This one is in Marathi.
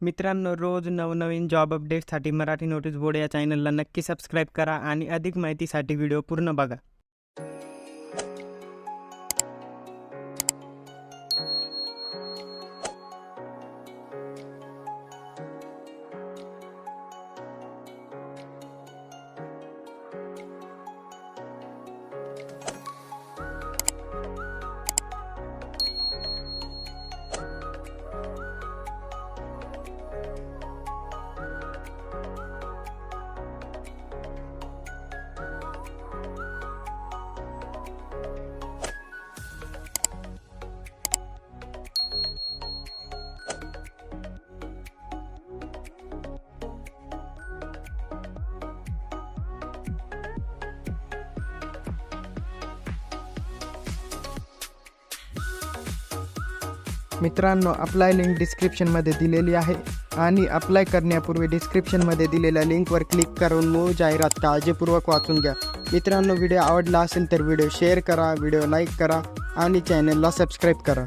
मित्रांनो रोज नवनवीन जॉब अपडेट्ससाठी मराठी नोटीस बोर्ड या चॅनलला नक्की सबस्क्राईब करा आणि अधिक माहितीसाठी व्हिडिओ पूर्ण बघा. मित्रांनो अप्लाय लिंक डिस्क्रिप्शनमध्ये दिलेली आहे. आणि अप्लाय करण्यापूर्वी डिस्क्रिप्शनमध्ये दिलेल्या लिंकवर क्लिक करून मूळ जाहिरात काळजीपूर्वक वाचून घ्या. मित्रांनो व्हिडिओ आवडला असेल तर व्हिडिओ शेअर करा व्हिडिओ लाईक करा आणि चॅनलला सबस्क्राईब करा.